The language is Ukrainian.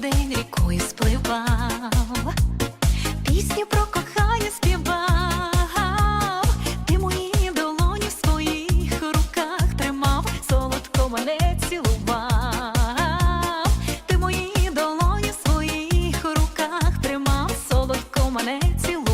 день рікою спливав, пісню про кохання співав, ти мої долоні в своїх руках тримав, солодко мене цілував, ти мої долоні в своїх руках тримав, солодко мене цілував.